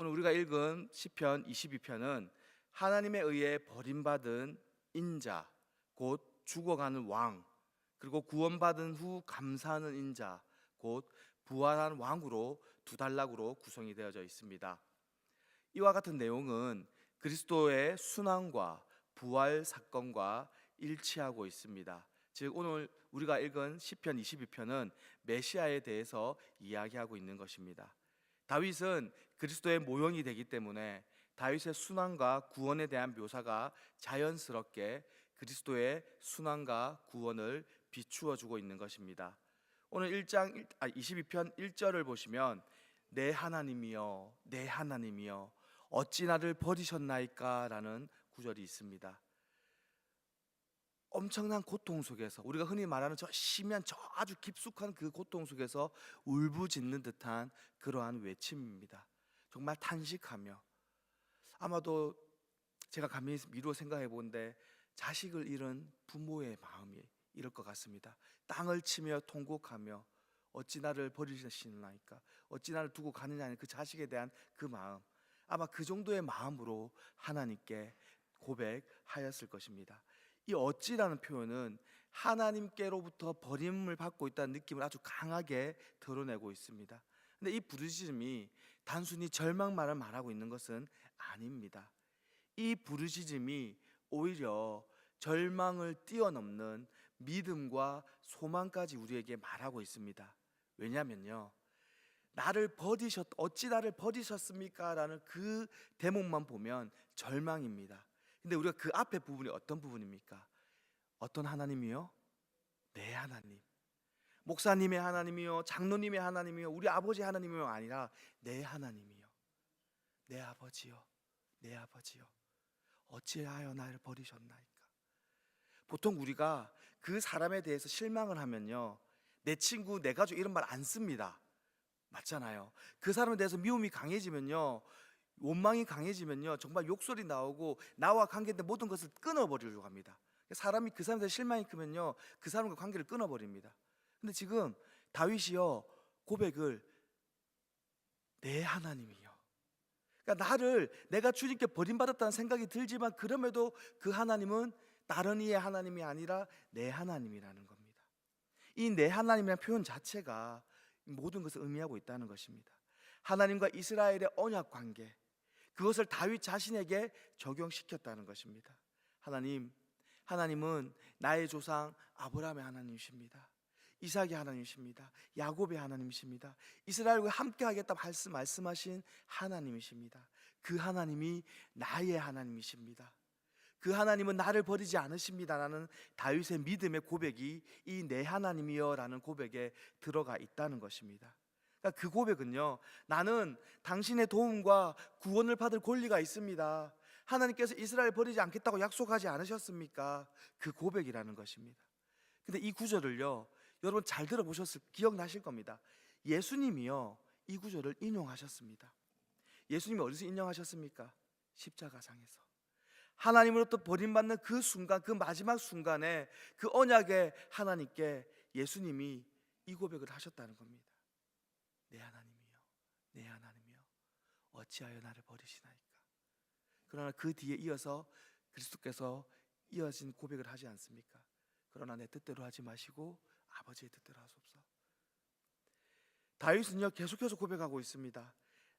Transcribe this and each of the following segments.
오늘 우리가 읽은 시편 22편은 하나님에 의해 버림받은 인자, 곧 죽어가는 왕, 그리고 구원받은 후 감사하는 인자, 곧 부활한 왕으로 두 단락으로 구성이 되어져 있습니다. 이와 같은 내용은 그리스도의 순환과 부활 사건과 일치하고 있습니다. 즉 오늘 우리가 읽은 시편 22편은 메시아에 대해서 이야기하고 있는 것입니다. 다윗은 그리스도의 모형이 되기 때문에 다윗의 순환과 구원에 대한 묘사가 자연스럽게 그리스도의 순환과 구원을 비추어 주고 있는 것입니다. 오늘 1장 아 22편 1절을 보시면 내 하나님이여 내 하나님이여 어찌 나를 버리셨나이까라는 구절이 있습니다. 엄청난 고통 속에서 우리가 흔히 말하는 저 심한 저 아주 깊숙한 그 고통 속에서 울부짖는 듯한 그러한 외침입니다. 정말 탄식하며 아마도 제가 감히 미루어 생각해 본데 자식을 잃은 부모의 마음이 이럴 것 같습니다. 땅을 치며 통곡하며 어찌 나를 버리시나이까 어찌 나를 두고 가느냐 그 자식에 대한 그 마음 아마 그 정도의 마음으로 하나님께 고백하였을 것입니다. 이 어찌라는 표현은 하나님께로부터 버림을 받고 있다는 느낌을 아주 강하게 드러내고 있습니다. 근데 이 부르짖음이 단순히 절망만을 말하고 있는 것은 아닙니다. 이 부르짖음이 오히려 절망을 뛰어넘는 믿음과 소망까지 우리에게 말하고 있습니다. 왜냐면요. 나를 버리셨 어찌 나를 버리셨습니까라는 그 대목만 보면 절망입니다. 근데 우리가 그 앞에 부분이 어떤 부분입니까? 어떤 하나님이요? 내 하나님. 목사님의 하나님이요, 장로님의 하나님이요, 우리 아버지 하나님이요 아니라 내 하나님이요. 내 아버지요. 내 아버지요. 어찌하여 나를 버리셨나이까? 보통 우리가 그 사람에 대해서 실망을 하면요. 내 친구, 내 가족 이런 말 안 씁니다. 맞잖아요. 그 사람에 대해서 미움이 강해지면요. 원망이 강해지면요. 정말 욕설이 나오고 나와 관계된 모든 것을 끊어버리려고 합니다. 사람이 그 사람에 대해 실망이 크면요. 그 사람과 관계를 끊어버립니다. 근데 지금 다윗이요. 고백을 내 하나님이요. 그러니까 나를 내가 주님께 버림받았다는 생각이 들지만 그럼에도 그 하나님은 다른 이의 하나님이 아니라 내 하나님이라는 겁니다. 이 내 하나님이라는 표현 자체가 모든 것을 의미하고 있다는 것입니다. 하나님과 이스라엘의 언약 관계 그것을 다윗 자신에게 적용시켰다는 것입니다. 하나님, 하나님은 나의 조상 아브라함의 하나님이십니다. 이삭의 하나님이십니다. 야곱의 하나님이십니다. 이스라엘과 함께 하겠다 말씀 말씀하신 하나님이십니다. 그 하나님이 나의 하나님이십니다. 그 하나님은 나를 버리지 않으십니다라는 다윗의 믿음의 고백이 이 내 하나님이여라는 고백에 들어가 있다는 것입니다. 그러니까 그 고백은요. 나는 당신의 도움과 구원을 받을 권리가 있습니다. 하나님께서 이스라엘 버리지 않겠다고 약속하지 않으셨습니까? 그 고백이라는 것입니다. 근데 이 구절을요. 여러분 잘 들어보셨을 기억나실 겁니다. 예수님이요. 이 구절을 인용하셨습니다. 예수님이 어디서 인용하셨습니까? 십자가상에서. 하나님으로부터 버림받는 그 순간, 그 마지막 순간에 그 언약의 하나님께 예수님이 이 고백을 하셨다는 겁니다. 내 하나님이요, 내 하나님이요, 어찌하여 나를 버리시나이까? 그러나 그 뒤에 이어서 그리스도께서 이어진 고백을 하지 않습니까? 그러나 내 뜻대로 하지 마시고 아버지의 뜻대로 하소서. 다윗은요 계속해서 고백하고 있습니다.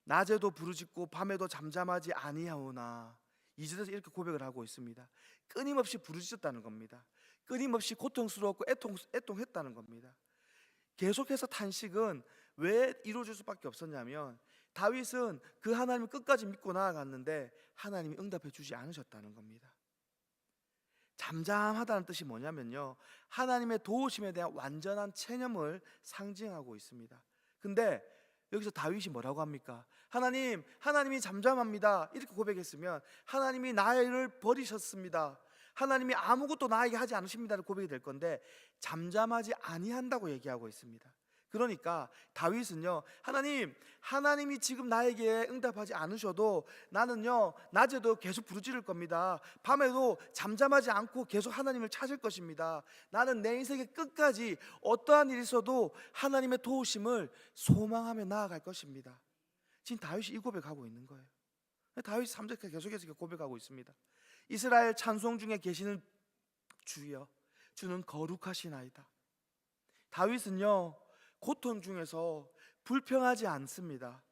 낮에도 부르짖고 밤에도 잠잠하지 아니하오나 이절에서 이렇게 고백을 하고 있습니다. 끊임없이 부르짖었다는 겁니다. 끊임없이 고통스럽고 애통, 애통했다는 겁니다. 계속해서 탄식은 왜 이루어질 수밖에 없었냐면 다윗은 그 하나님을 끝까지 믿고 나아갔는데 하나님이 응답해 주지 않으셨다는 겁니다. 잠잠하다는 뜻이 뭐냐면요. 하나님의 도우심에 대한 완전한 체념을 상징하고 있습니다. 근데 여기서 다윗이 뭐라고 합니까? 하나님, 하나님이 잠잠합니다. 이렇게 고백했으면 하나님이 나를 버리셨습니다. 하나님이 아무것도 나에게 하지 않으십니다를 고백이 될 건데 잠잠하지 아니한다고 얘기하고 있습니다. 그러니까 다윗은요, 하나님, 하나님이 지금 나에게 응답하지 않으셔도 나는요, 낮에도 계속 부르짖을 겁니다. 밤에도 잠잠하지 않고 계속 하나님을 찾을 것입니다. 나는 내 인생의 끝까지 어떠한 일이 있어도 하나님의 도우심을 소망하며 나아갈 것입니다. 지금 다윗이 이 고백하고 있는 거예요. 다윗이 3절에 계속해서 고백하고 있습니다. 이스라엘 찬송 중에 계시는 주여 주는 거룩하시나이다. 다윗은요 고통 중에서 불평하지 않습니다.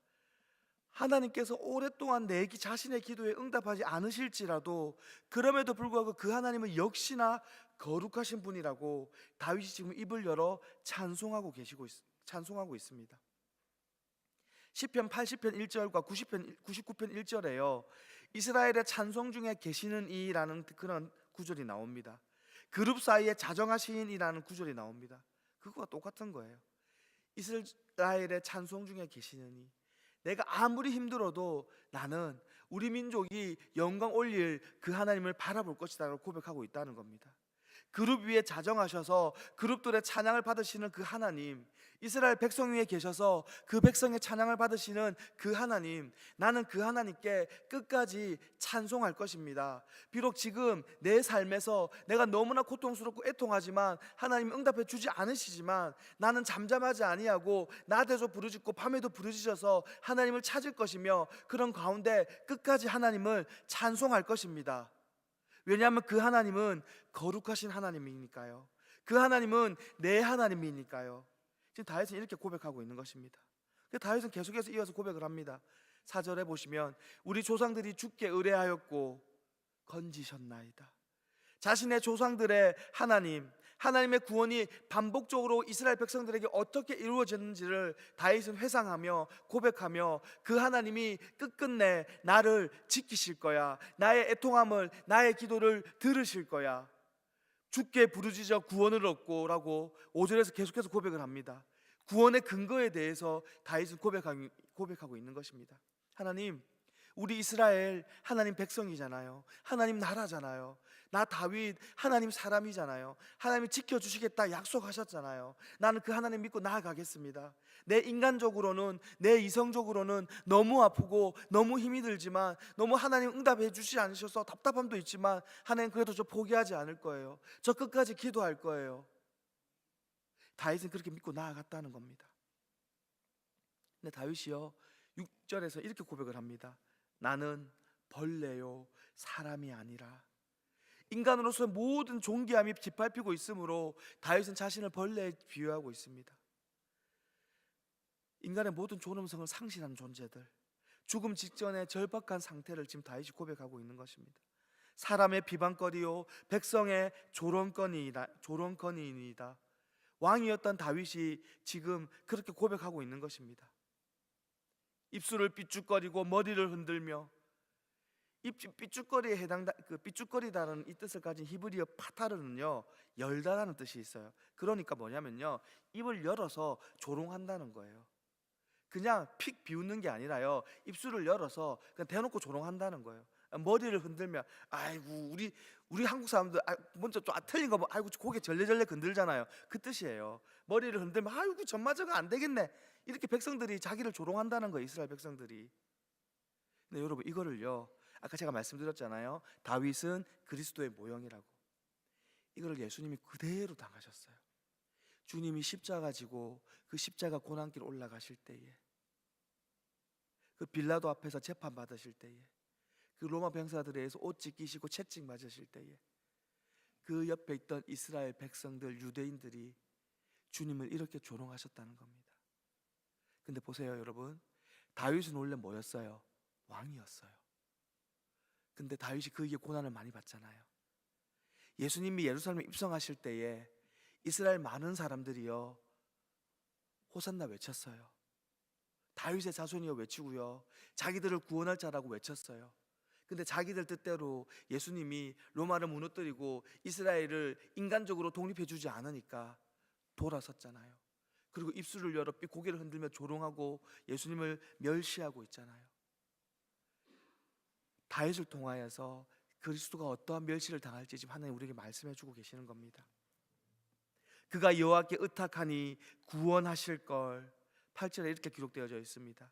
하나님께서 오랫동안 내 기- 자신의 기도에 응답하지 않으실지라도 그럼에도 불구하고 그 하나님은 역시나 거룩하신 분이라고 다윗이 지금 입을 열어 찬송하고 계시고 있, 찬송하고 있습니다. 시편 80편 1절과 90편 99편 1절에요. 이스라엘의 찬송 중에 계시는 이라는 그런 구절이 나옵니다. 그룹 사이에 자정하신 이라는 구절이 나옵니다. 그거와 똑같은 거예요. 이스라엘의 찬송 중에 계시는 이 내가 아무리 힘들어도 나는 우리 민족이 영광 올릴 그 하나님을 바라볼 것이다라고 고백하고 있다는 겁니다. 그룹 위에 자정하셔서 그룹들의 찬양을 받으시는 그 하나님, 이스라엘 백성 위에 계셔서 그 백성의 찬양을 받으시는 그 하나님, 나는 그 하나님께 끝까지 찬송할 것입니다. 비록 지금 내 삶에서 내가 너무나 고통스럽고 애통하지만 하나님 응답해 주지 않으시지만 나는 잠잠하지 아니하고 낮에도 부르짖고 밤에도 부르짖어서 하나님을 찾을 것이며 그런 가운데 끝까지 하나님을 찬송할 것입니다. 왜냐하면 그 하나님은 거룩하신 하나님이니까요. 그 하나님은 내 하나님이니까요. 지금 다윗은 이렇게 고백하고 있는 것입니다. 그 다윗은 계속해서 이어서 고백을 합니다. 사절에 보시면 우리 조상들이 죽게 의뢰하였고 건지셨나이다. 자신의 조상들의 하나님, 하나님의 구원이 반복적으로 이스라엘 백성들에게 어떻게 이루어졌는지를 다윗은 회상하며 고백하며 그 하나님이 끝끝내 나를 지키실 거야. 나의 애통함을 나의 기도를 들으실 거야. 죽게 부르짖어 구원을 얻고라고 5절에서 계속해서 고백을 합니다. 구원의 근거에 대해서 다윗은 고백하고, 있는 것입니다. 하나님, 우리 이스라엘 하나님 백성이잖아요. 하나님 나라잖아요. 나 다윗 하나님 사람이잖아요. 하나님이 지켜 주시겠다 약속하셨잖아요. 나는 그 하나님 믿고 나아가겠습니다. 내 인간적으로는 내 이성적으로는 너무 아프고 너무 힘이 들지만 너무 하나님 응답해 주시지 않으셔서 답답함도 있지만 하나님 그래도 저 포기하지 않을 거예요. 저 끝까지 기도할 거예요. 다윗은 그렇게 믿고 나아갔다는 겁니다. 근데 다윗이요 6절에서 이렇게 고백을 합니다. 나는 벌레요 사람이 아니라 인간으로서 모든 존귀함이 짓밟히고 있으므로 다윗은 자신을 벌레에 비유하고 있습니다. 인간의 모든 존엄성을 상실한 존재들, 죽음 직전의 절박한 상태를 지금 다윗이 고백하고 있는 것입니다. 사람의 비방거리요 백성의 조롱거리이다. 조롱거리이다. 왕이었던 다윗이 지금 그렇게 고백하고 있는 것입니다. 입술을 삐죽거리고 머리를 흔들며 입 삐죽거리에 해당 그 삐죽거리다는 이 뜻을 가진 히브리어 파타르는요 열다라는 뜻이 있어요. 그러니까 뭐냐면요 입을 열어서 조롱한다는 거예요. 그냥 픽 비웃는 게 아니라요 입술을 열어서 그냥 대놓고 조롱한다는 거예요. 머리를 흔들면 아이고 우리 우리 한국 사람들 아, 먼저 좀 아, 틀린 거 뭐, 아이고 고개 절레절레 흔들잖아요. 그 뜻이에요. 머리를 흔들면 아이고 전마저가 안 되겠네. 이렇게 백성들이 자기를 조롱한다는 거예요. 이스라엘 백성들이. 근데 여러분 이거를요. 아까 제가 말씀드렸잖아요. 다윗은 그리스도의 모형이라고. 이거를 예수님이 그대로 당하셨어요. 주님이 십자가 지고 그 십자가 고난길 올라가실 때에 그 빌라도 앞에서 재판 받으실 때에 그 로마 병사들에 의해서 옷 찢기시고 채찍 맞으실 때에 그 옆에 있던 이스라엘 백성들 유대인들이 주님을 이렇게 조롱하셨다는 겁니다. 근데 보세요, 여러분. 다윗은 원래 뭐였어요? 왕이었어요. 근데 다윗이 그에게 고난을 많이 받잖아요. 예수님이 예루살렘에 입성하실 때에 이스라엘 많은 사람들이요 호산나 외쳤어요. 다윗의 자손이여 외치고요. 자기들을 구원할 자라고 외쳤어요. 근데 자기들 뜻대로 예수님이 로마를 무너뜨리고 이스라엘을 인간적으로 독립해 주지 않으니까 돌아섰잖아요. 그리고 입술을 열어 삐 고개를 흔들며 조롱하고 예수님을 멸시하고 있잖아요. 다윗을 통하여서 그리스도가 어떠한 멸시를 당할지 지금 하나님 우리에게 말씀해 주고 계시는 겁니다. 그가 여호와께 의탁하니 구원하실 걸 8절에 이렇게 기록되어져 있습니다.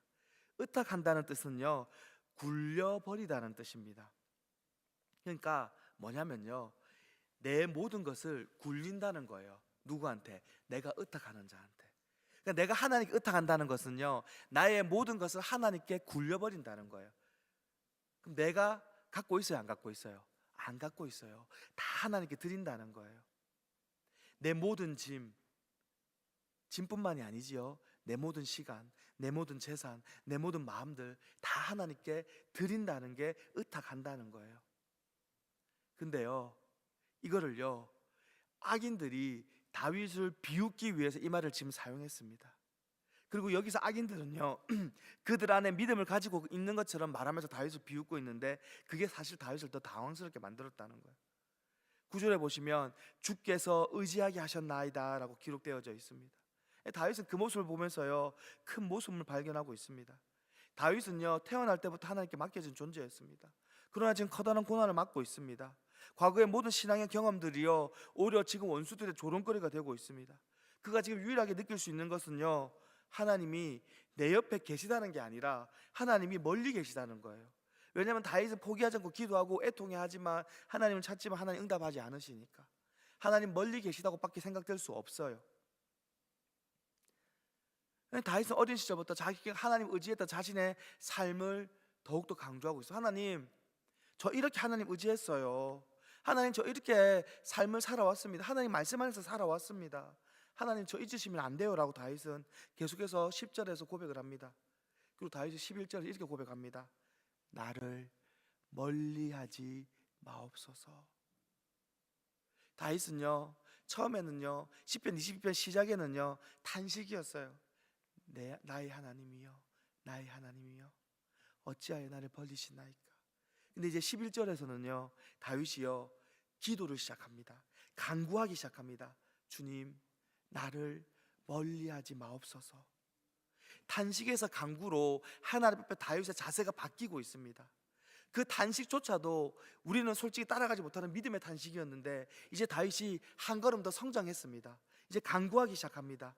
의탁한다는 뜻은요. 굴려 버리다는 뜻입니다. 그러니까 뭐냐면요. 내 모든 것을 굴린다는 거예요. 누구한테? 내가 의탁하는 자한테. 그러니까 내가 하나님께 의탁한다는 것은요, 나의 모든 것을 하나님께 굴려 버린다는 거예요. 그럼 내가 갖고 있어요, 안 갖고 있어요? 안 갖고 있어요. 다 하나님께 드린다는 거예요. 내 모든 짐, 짐뿐만이 아니지요. 내 모든 시간, 내 모든 재산, 내 모든 마음들 다 하나님께 드린다는 게 의탁한다는 거예요. 근데요, 이거를요, 악인들이 다윗을 비웃기 위해서 이 말을 지금 사용했습니다. 그리고 여기서 악인들은요, 그들 안에 믿음을 가지고 있는 것처럼 말하면서 다윗을 비웃고 있는데 그게 사실 다윗을 더 당황스럽게 만들었다는 거예요. 구절에 보시면 주께서 의지하게 하셨나이다라고 기록되어져 있습니다. 다윗은 그 모습을 보면서요, 큰 모습을 발견하고 있습니다. 다윗은요, 태어날 때부터 하나님께 맡겨진 존재였습니다. 그러나 지금 커다란 고난을 맞고 있습니다. 과거의 모든 신앙의 경험들이요, 오히려 지금 원수들의 조롱거리가 되고 있습니다. 그가 지금 유일하게 느낄 수 있는 것은요, 하나님이 내 옆에 계시다는 게 아니라 하나님이 멀리 계시다는 거예요. 왜냐하면 다윗은 포기하지 않고 기도하고 애통해 하지만 하나님을 찾지만 하나님 응답하지 않으시니까 하나님 멀리 계시다고밖에 생각될 수 없어요. 다윗은 어린 시절부터 자기가 하나님 의지했던 자신의 삶을 더욱더 강조하고 있어. 하나님, 저 이렇게 하나님 의지했어요. 하나님 저 이렇게 삶을 살아왔습니다. 하나님 말씀 안에서 살아왔습니다. 하나님 저 잊으시면 안 돼요라고 다윗은 계속해서 10절에서 고백을 합니다. 그리고 다윗이 11절에 이렇게 고백합니다. 나를 멀리하지 마옵소서. 다윗은요 처음에는요 10편 22편 시작에는요 탄식이었어요. 내 나의 하나님이여 나의 하나님이여 어찌하여 나를 벌리시나이까. 근데 이제 11절에서는요 다윗이요 기도를 시작합니다. 간구하기 시작합니다. 주님 나를 멀리하지 마옵소서. 단식에서 강구로 하나님 앞에 다윗의 자세가 바뀌고 있습니다. 그 단식조차도 우리는 솔직히 따라가지 못하는 믿음의 단식이었는데 이제 다윗이 한 걸음 더 성장했습니다. 이제 강구하기 시작합니다.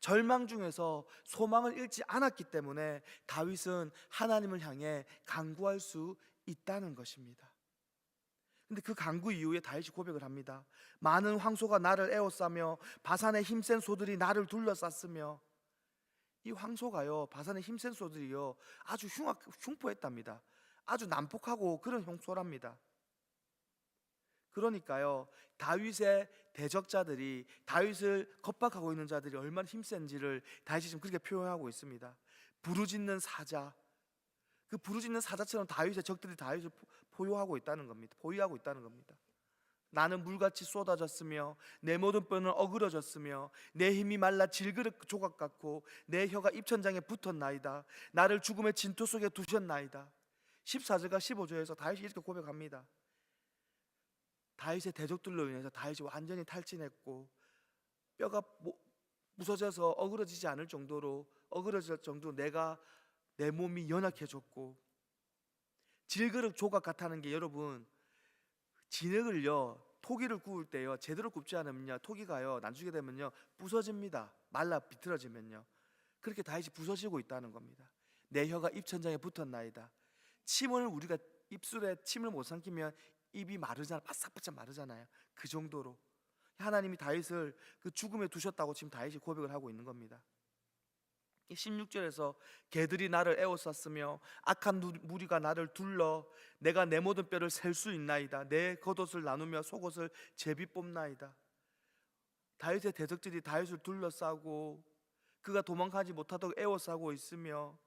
절망 중에서 소망을 잃지 않았기 때문에 다윗은 하나님을 향해 강구할 수 있다는 것입니다. 근데 그 강구 이후에 다윗이 고백을 합니다. 많은 황소가 나를 에워싸며 바산의 힘센 소들이 나를 둘러쌌으며 이 황소가요 바산의 힘센 소들이요 아주 흉악, 흉포했답니다. 아주 난폭하고 그런 형소랍니다. 그러니까요 다윗의 대적자들이 다윗을 겁박하고 있는 자들이 얼마나 힘센지를 다윗이 지금 그렇게 표현하고 있습니다. 부르짖는 사자 그 부르짖는 사자처럼 다윗의 적들이 다윗을 포효하고 있다는 겁니다. 포위하고 있다는 겁니다. 나는 물같이 쏟아졌으며 내 모든 뼈는 어그러졌으며 내 힘이 말라 질그릇 조각 같고 내 혀가 입천장에 붙었나이다. 나를 죽음의 진토 속에 두셨나이다. 14절과 15절에서 다윗이 이렇게 고백합니다. 다윗의 대적들로 인해서 다윗이 완전히 탈진했고 뼈가 부서져서 어그러지지 않을 정도로 어그러질 정도로 내가 내 몸이 연약해졌고 질그릇 조각 같다는 게 여러분 진흙을요 토기를 구울 때요 제대로 굽지 않으면요 토기가요 나중에 되면요 부서집니다. 말라 비틀어지면요. 그렇게 다윗이 부서지고 있다는 겁니다. 내 혀가 입천장에 붙었나이다. 침을 우리가 입술에 침을 못 삼키면 입이 마르잖아 바싹바싹 마르잖아요. 그 정도로. 하나님이 다윗을 그 죽음에 두셨다고 지금 다윗이 고백을 하고 있는 겁니다 16절에서 개들이 나를 에워쌌으며 악한 무리가 나를 둘러 내가 내 모든 뼈를 셀 수 있나이다 내 겉옷을 나누며 속옷을 제비 뽑나이다 다윗의 대적들이 다윗을 둘러싸고 그가 도망가지 못하도록 에워싸고 있으며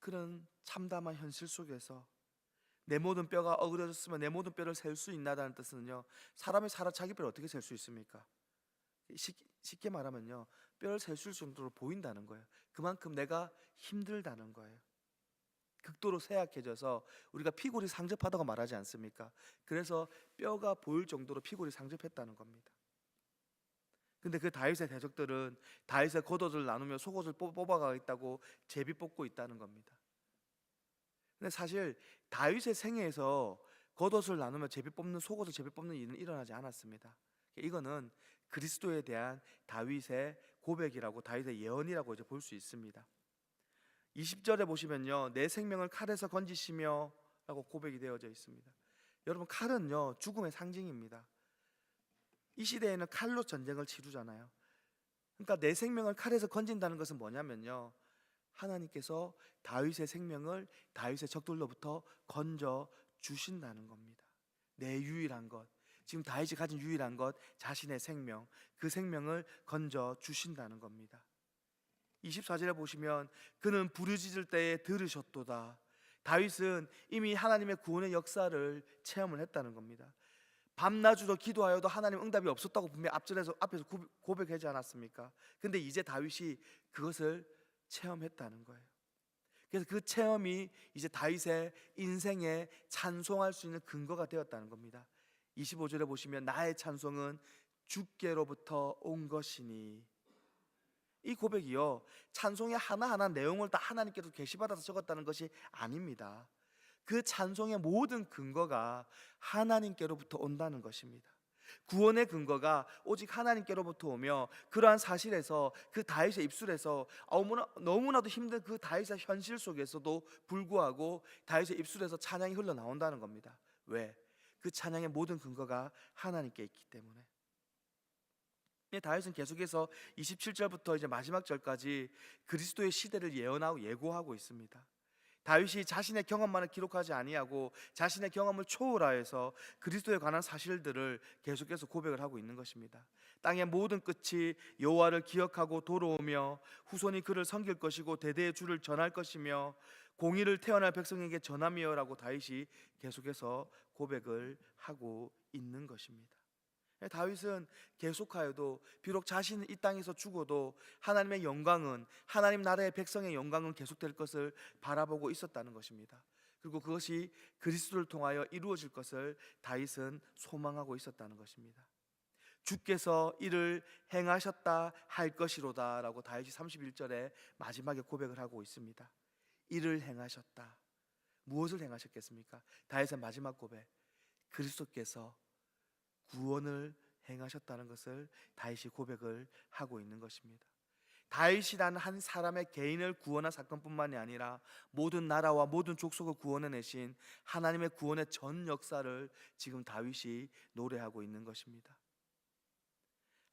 그런 참담한 현실 속에서 내 모든 뼈가 어그러졌으면 내 모든 뼈를 셀 수 있나다는 뜻은요 사람이 살아 자기 뼈를 어떻게 셀 수 있습니까? 쉽게 말하면요 뼈를 셀 정도로 보인다는 거예요. 그만큼 내가 힘들다는 거예요. 극도로 쇠약해져서 우리가 피골이 상접하다고 말하지 않습니까? 그래서 뼈가 보일 정도로 피골이 상접했다는 겁니다. 근데 그 다윗의 대적들은 다윗의 겉옷을 나누며 속옷을 뽑아가 있다고 제비 뽑고 있다는 겁니다. 근데 사실 다윗의 생애에서 겉옷을 나누며 제비 뽑는 속옷을 제비 뽑는 일은 일어나지 않았습니다. 이거는 그리스도에 대한 다윗의 고백이라고 다윗의 예언이라고 이제 볼 수 있습니다. 20절에 보시면요. 내 생명을 칼에서 건지시며 라고 고백이 되어져 있습니다. 여러분 칼은요. 죽음의 상징입니다. 이 시대에는 칼로 전쟁을 치르잖아요. 그러니까 내 생명을 칼에서 건진다는 것은 뭐냐면요. 하나님께서 다윗의 생명을 다윗의 적들로부터 건져 주신다는 겁니다. 내 유일한 것, 지금 다윗이 가진 유일한 것, 자신의 생명, 그 생명을 건져 주신다는 겁니다. 24절에 보시면 그는 부르짖을 때에 들으셨도다. 다윗은 이미 하나님의 구원의 역사를 체험을 했다는 겁니다. 밤낮으로 기도하여도 하나님 응답이 없었다고 분명 앞절에서 앞에서 고- 고백하지 않았습니까? 근데 이제 다윗이 그것을 체험했다는 거예요. 그래서 그 체험이 이제 다윗의 인생에 찬송할 수 있는 근거가 되었다는 겁니다. 25절에 보시면 나의 찬송은 주께로부터 온 것이니 이 고백이요 찬송의 하나하나 내용을 다 하나님께서 계시받아서 적었다는 것이 아닙니다. 그 찬송의 모든 근거가 하나님께로부터 온다는 것입니다. 구원의 근거가 오직 하나님께로부터 오며 그러한 사실에서 그 다윗의 입술에서 너무나, 너무나도 힘든 그 다윗의 현실 속에서도 불구하고 다윗의 입술에서 찬양이 흘러나온다는 겁니다. 왜? 그 찬양의 모든 근거가 하나님께 있기 때문에. 예, 다윗은 계속해서 27절부터 이제 마지막 절까지 그리스도의 시대를 예언하고 예고하고 있습니다. 다윗이 자신의 경험만을 기록하지 아니하고 자신의 경험을 초월하여서 그리스도에 관한 사실들을 계속해서 고백을 하고 있는 것입니다. 땅의 모든 끝이 여호와를 기억하고 돌아오며 후손이 그를 섬길 것이고 대대의 주를 전할 것이며 공의를 태어날 백성에게 전함이여라고 다윗이 계속해서 고백을 하고 있는 것입니다. 예, 다윗은 계속하여도 비록 자신은 이 땅에서 죽어도 하나님의 영광은 하나님 나라의 백성의 영광은 계속될 것을 바라보고 있었다는 것입니다. 그리고 그것이 그리스도를 통하여 이루어질 것을 다윗은 소망하고 있었다는 것입니다. 주께서 이를 행하셨다 할 것이로다라고 다윗이 31절에 마지막에 고백을 하고 있습니다. 이를 행하셨다. 무엇을 행하셨겠습니까? 다윗의 마지막 고백. 그리스도께서 구원을 행하셨다는 것을 다윗이 고백을 하고 있는 것입니다. 다윗이라는 한 사람의 개인을 구원한 사건뿐만이 아니라 모든 나라와 모든 족속을 구원해내신 하나님의 구원의 전 역사를 지금 다윗이 노래하고 있는 것입니다.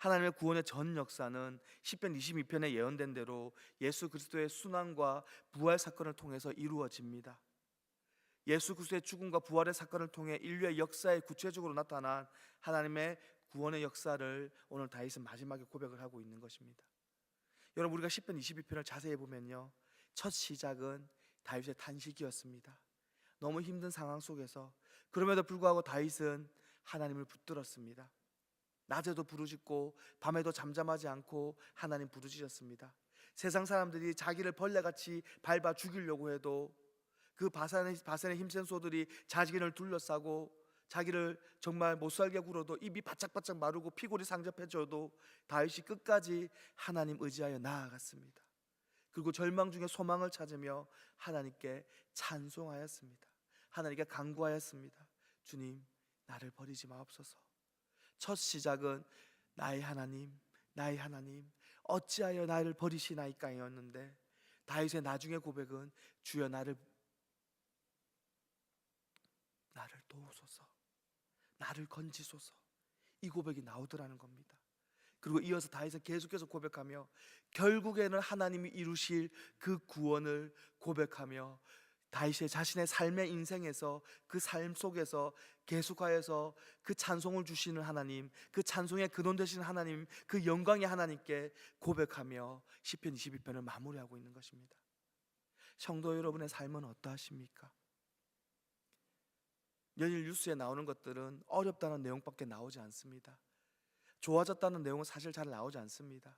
하나님의 구원의 전 역사는 10편 22편에 예언된 대로 예수 그리스도의 순환과 부활 사건을 통해서 이루어집니다. 예수 그리스도의 죽음과 부활의 사건을 통해 인류의 역사에 구체적으로 나타난 하나님의 구원의 역사를 오늘 다윗은 마지막에 고백을 하고 있는 것입니다. 여러분 우리가 10편 22편을 자세히 보면요. 첫 시작은 다윗의 탄식이었습니다. 너무 힘든 상황 속에서 그럼에도 불구하고 다윗은 하나님을 붙들었습니다. 낮에도 부르짖고 밤에도 잠잠하지 않고 하나님 부르짖었습니다. 세상 사람들이 자기를 벌레같이 밟아 죽이려고 해도 그 바산의, 바산의 힘센 소들이 자기를 둘러싸고 자기를 정말 못살게 굴어도 입이 바짝바짝 마르고 피골이 상접해져도 다윗이 끝까지 하나님 의지하여 나아갔습니다. 그리고 절망 중에 소망을 찾으며 하나님께 찬송하였습니다. 하나님께 간구하였습니다. 주님, 나를 버리지 마옵소서. 첫 시작은 나의 하나님, 나의 하나님, 어찌하여 나를 버리시나이까였는데 다윗의 나중의 고백은 주여 나를 나를 도우소서, 나를 건지소서 이 고백이 나오더라는 겁니다. 그리고 이어서 다윗은 계속해서 고백하며 결국에는 하나님이 이루실 그 구원을 고백하며 다윗의 자신의 삶의 인생에서 그 삶 속에서 계속하여서 그 찬송을 주시는 하나님, 그 찬송의 근원 되시는 하나님, 그 영광의 하나님께 고백하며 시편 22편을 마무리하고 있는 것입니다. 성도 여러분의 삶은 어떠하십니까? 연일 뉴스에 나오는 것들은 어렵다는 내용밖에 나오지 않습니다. 좋아졌다는 내용은 사실 잘 나오지 않습니다.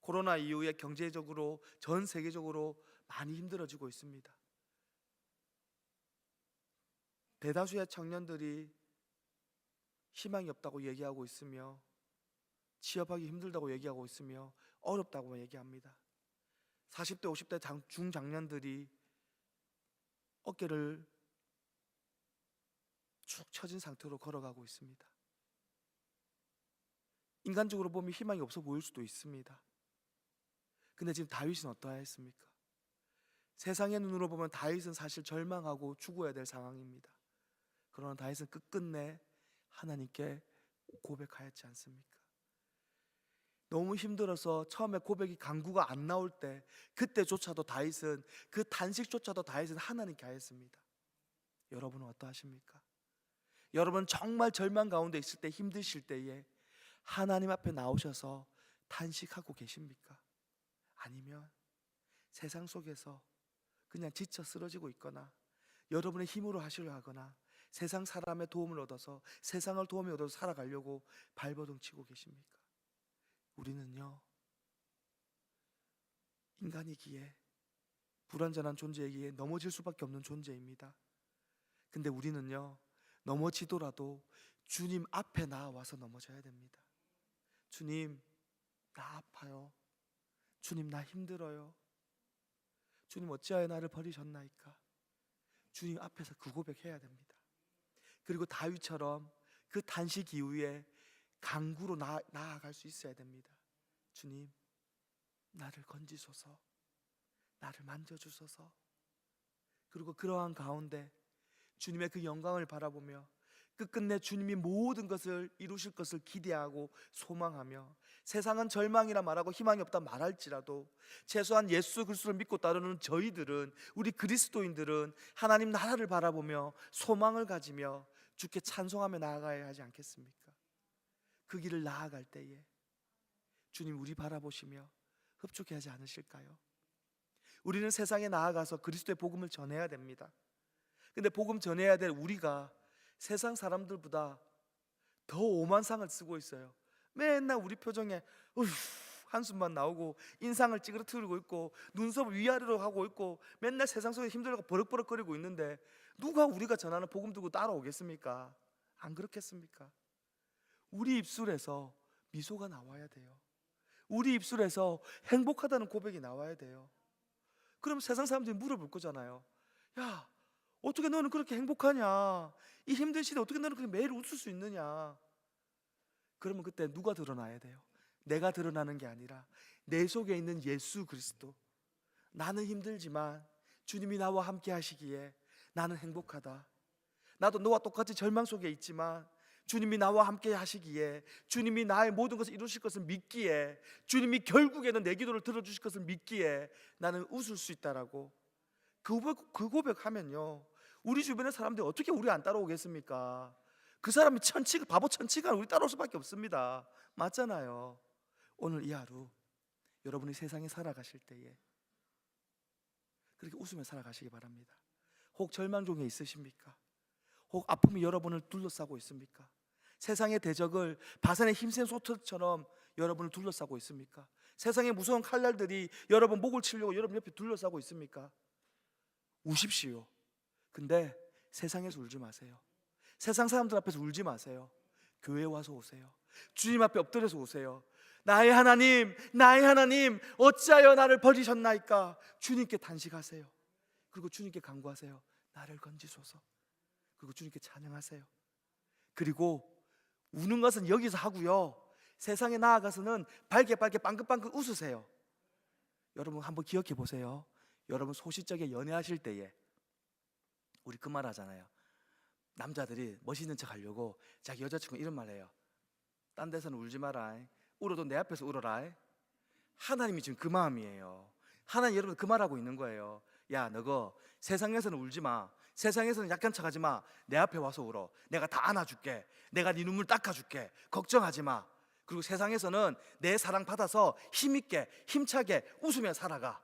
코로나 이후에 경제적으로 전 세계적으로 많이 힘들어지고 있습니다. 대다수의 청년들이 희망이 없다고 얘기하고 있으며 취업하기 힘들다고 얘기하고 있으며 어렵다고 얘기합니다. 40대 50대 중장년들이 어깨를 축 처진 상태로 걸어가고 있습니다. 인간적으로 보면 희망이 없어 보일 수도 있습니다. 근데 지금 다윗은 어떠하였습니까? 세상의 눈으로 보면 다윗은 사실 절망하고 죽어야 될 상황입니다. 그러나 다윗은 끝끝내 하나님께 고백하였지 않습니까? 너무 힘들어서 처음에 고백이 강구가 안 나올 때 그때조차도 다윗은 그 단식조차도 다윗은 하나님께 하였습니다. 여러분은 어떠하십니까? 여러분 정말 절망 가운데 있을 때 힘드실 때에 하나님 앞에 나오셔서 탄식하고 계십니까? 아니면 세상 속에서 그냥 지쳐 쓰러지고 있거나 여러분의 힘으로 하시려 하거나 세상 사람의 도움을 얻어서 세상을 도움을 얻어서 살아가려고 발버둥 치고 계십니까? 우리는요 인간이기에 불완전한 존재이기에 넘어질 수밖에 없는 존재입니다. 근데 우리는요 넘어지더라도 주님 앞에 나와서 넘어져야 됩니다. 주님 나 아파요. 주님 나 힘들어요. 주님 어찌하여 나를 버리셨나이까? 주님 앞에서 그 고백해야 됩니다. 그리고 다윗처럼 그 단식 이후에 강구로 나, 나아갈 수 있어야 됩니다. 주님 나를 건지소서. 나를 만져주소서. 그리고 그러한 가운데 주님의 그 영광을 바라보며 끝끝내 주님이 모든 것을 이루실 것을 기대하고 소망하며 세상은 절망이라 말하고 희망이 없다 말할지라도 최소한 예수 그리스도를 믿고 따르는 저희들은 우리 그리스도인들은 하나님 나라를 바라보며 소망을 가지며 주께 찬송하며 나아가야 하지 않겠습니까? 그 길을 나아갈 때에 주님 우리 바라보시며 흡족해 하지 않으실까요? 우리는 세상에 나아가서 그리스도의 복음을 전해야 됩니다. 근데 복음 전해야 될 우리가 세상 사람들보다 더 오만 상을 쓰고 있어요. 맨날 우리 표정에 으 한숨만 나오고 인상을 찌그러뜨리고 있고 눈썹을 위아래로 하고 있고 맨날 세상 속에 힘들고 버럭버럭거리고 있는데 누가 우리가 전하는 복음 두고 따라오겠습니까? 안 그렇겠습니까? 우리 입술에서 미소가 나와야 돼요. 우리 입술에서 행복하다는 고백이 나와야 돼요. 그럼 세상 사람들이 물어볼 거잖아요. 야, 어떻게 너는 그렇게 행복하냐? 이 힘든 시대 어떻게 너는 그렇게 매일 웃을 수 있느냐? 그러면 그때 누가 드러나야 돼요? 내가 드러나는 게 아니라 내 속에 있는 예수 그리스도. 나는 힘들지만 주님이 나와 함께 하시기에 나는 행복하다. 나도 너와 똑같이 절망 속에 있지만 주님이 나와 함께 하시기에 주님이 나의 모든 것을 이루실 것을 믿기에 주님이 결국에는 내 기도를 들어주실 것을 믿기에 나는 웃을 수 있다라고 그 고백, 그 고백하면요 우리 주변의 사람들이 어떻게 우리 안 따라오겠습니까? 그 사람이 천치가 바보 천치가 우리 따라올 수밖에 없습니다. 맞잖아요. 오늘 이 하루 여러분이 세상에 살아가실 때에 그렇게 웃으며 살아가시기 바랍니다. 혹 절망 중에 있으십니까? 혹 아픔이 여러분을 둘러싸고 있습니까? 세상의 대적을 바산의 힘센 소처럼 여러분을 둘러싸고 있습니까? 세상의 무서운 칼날들이 여러분 목을 치려고 여러분 옆에 둘러싸고 있습니까? 우십시오. 근데 세상에서 울지 마세요. 세상 사람들 앞에서 울지 마세요. 교회 와서 오세요. 주님 앞에 엎드려서 오세요. 나의 하나님, 나의 하나님, 어찌하여 나를 버리셨나이까? 주님께 단식하세요. 그리고 주님께 간구하세요. 나를 건지소서. 그리고 주님께 찬양하세요. 그리고 우는 것은 여기서 하고요. 세상에 나아가서는 밝게 밝게 빵긋빵긋 웃으세요. 여러분 한번 기억해 보세요. 여러분 소시적에 연애하실 때에 우리 그 말 하잖아요. 남자들이 멋있는 척 하려고 자기 여자친구 이런 말 해요. 딴 데서는 울지 마라. 울어도 내 앞에서 울어라. 하나님이 지금 그 마음이에요. 하나님 여러분 그 말하고 있는 거예요. 야, 너거 세상에서는 울지 마. 세상에서는 약한 척하지 마. 내 앞에 와서 울어. 내가 다 안아줄게. 내가 네 눈물 닦아줄게. 걱정하지 마. 그리고 세상에서는 내 사랑 받아서 힘 있게, 힘차게 웃으며 살아가.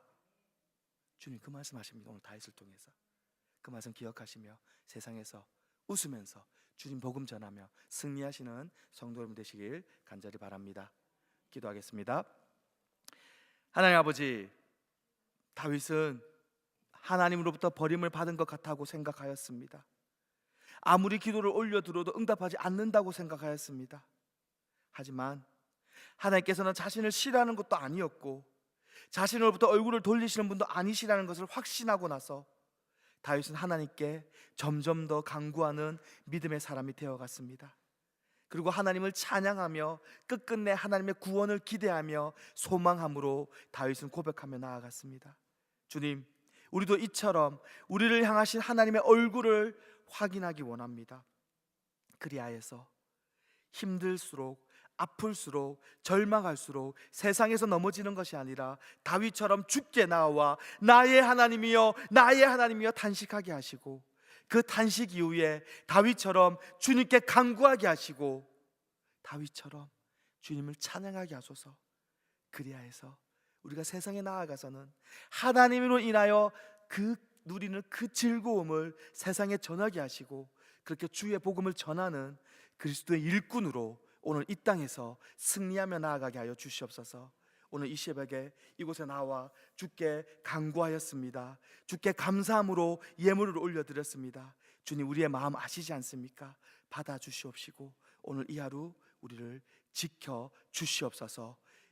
주님 그 말씀하십니다. 오늘 다윗을 통해서 그 말씀 기억하시며 세상에서 웃으면서 주님 복음 전하며 승리하시는 성도 여러분 되시길 간절히 바랍니다. 기도하겠습니다. 하나님 아버지, 다윗은 하나님으로부터 버림을 받은 것 같다고 생각하였습니다. 아무리 기도를 올려 들어도 응답하지 않는다고 생각하였습니다. 하지만 하나님께서는 자신을 싫어하는 것도 아니었고 자신으로부터 얼굴을 돌리시는 분도 아니시라는 것을 확신하고 나서 다윗은 하나님께 점점 더 강구하는 믿음의 사람이 되어갔습니다. 그리고 하나님을 찬양하며 끝끝내 하나님의 구원을 기대하며 소망함으로 다윗은 고백하며 나아갔습니다. 주님, 우리도 이처럼 우리를 향하신 하나님의 얼굴을 확인하기 원합니다. 그리하여서 힘들수록 아플수록 절망할수록 세상에서 넘어지는 것이 아니라 다윗처럼 죽게 나와 나의 하나님이여 나의 하나님이여 탄식하게 하시고 그 탄식 이후에 다윗처럼 주님께 간구하게 하시고 다윗처럼 주님을 찬양하게 하소서 그리하여서 우리가 세상에 나아가서는 하나님으로 인하여 그 누리는 그 즐거움을 세상에 전하게 하시고 그렇게 주의 복음을 전하는 그리스도의 일꾼으로 오늘 이 땅에서 승리하며 나아가게 하여 주시옵소서. 오늘 이 새벽에 이곳에 나와 주께 간구하였습니다. 주께 감사함으로 예물을 올려드렸습니다. 주님 우리의 마음 아시지 않습니까? 받아 주시옵시고 오늘 이 하루 우리를 지켜 주시옵소서.